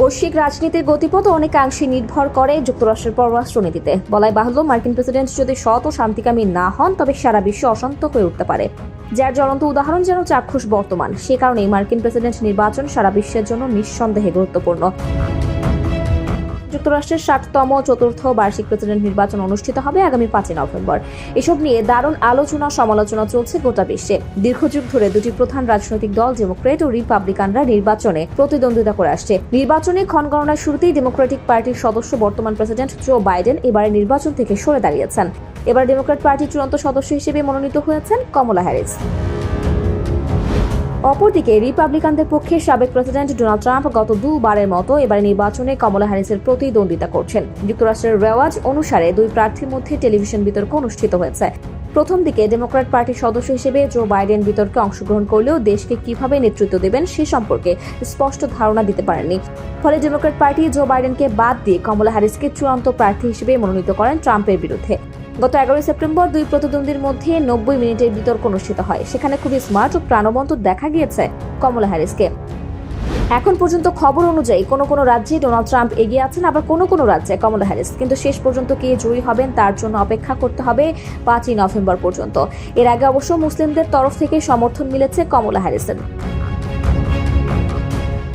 বৈশ্বিক রাজনীতির গতিপথ অনেকাংশে নির্ভর করে যুক্তরাষ্ট্রের পররাষ্ট্রনীতিতে বলাই বাহুল্য, মার্কিন প্রেসিডেন্ট যদি সৎ ও শান্তিকামী না হন, তবে সারা বিশ্ব অশান্ত হয়ে উঠতে পারে। যার জ্বলন্ত উদাহরণ যেন চাক্ষুষ বর্তমান। সে কারণেই মার্কিন প্রেসিডেন্ট নির্বাচন সারা বিশ্বের জন্য নিঃসন্দেহে গুরুত্বপূর্ণ। যুক্তরাষ্ট্রের ষাটতম চতুর্থ বার্ষিক প্রেসিডেন্ট নির্বাচন অনুষ্ঠিত হবে আগামী পাঁচই নভেম্বর। এসব নিয়ে দারুণ আলোচনা সমালোচনা চলছে গোটা বিশ্বে। দীর্ঘযুগ ধরে দুটি প্রধান রাজনৈতিক দল, ডেমোক্রেট ও রিপাবলিকানরা, নির্বাচনে প্রতিদ্বন্দ্বিতা করে আসছে। নির্বাচনে ক্ষণগণনার শুরুতেই ডেমোক্রেটিক পার্টির সদস্য বর্তমান প্রেসিডেন্ট জো বাইডেন এবারে নির্বাচন থেকে সরে দাঁড়িয়েছেন। এবার ডেমোক্র্যাট পার্টির চূড়ান্ত সদস্য হিসেবে মনোনীত হয়েছেন কমলা হ্যারিস। অপরদিকে রিপাবলিকানদের পক্ষে সাবেক প্রেসিডেন্ট ডোনাল্ড ট্রাম্প গত দুবারের মতো এবারে নির্বাচনে কমলা হ্যারিসের প্রতিদ্বন্দ্বিতা করছেন। যুক্তরাষ্ট্রের রেওয়াজ অনুসারে দুই প্রার্থীর মধ্যে টেলিভিশন বিতর্ক অনুষ্ঠিত হয়েছে। প্রথম দিকে ডেমোক্র্যাট পার্টির সদস্য হিসেবে জো বাইডেন বিতর্কে অংশগ্রহণ করলেও দেশকে কীভাবে নেতৃত্ব দেবেন সে সম্পর্কে স্পষ্ট ধারণা দিতে পারেননি। ফলে ডেমোক্র্যাট পার্টি জো বাইডেনকে বাদ দিয়ে কমলা হ্যারিসকে চূড়ান্ত প্রার্থী হিসেবে মনোনীত করেন ট্রাম্পের বিরুদ্ধে। গত এগারোই সেপ্টেম্বর দুই প্রতিদ্বন্দ্বীর মধ্যে নব্বই মিনিটের বিতর্ক অনুষ্ঠিত হয়। সেখানে খুবই স্মার্ট ও প্রাণবন্ত দেখা গিয়েছে কমলা হ্যারিসকে। এখন পর্যন্ত খবর অনুযায়ী কোনো কোনো রাজ্যে ডোনাল্ড ট্রাম্প এগিয়ে আছেন, আবার কোনো কোনো রাজ্যে কমলা হ্যারিস। কিন্তু শেষ পর্যন্ত কে জয়ী হবেন তার জন্য অপেক্ষা করতে হবে পাঁচই নভেম্বর পর্যন্ত। এর আগে অবশ্য মুসলিমদের তরফ থেকে সমর্থন মিলেছে কমলা হ্যারিসের।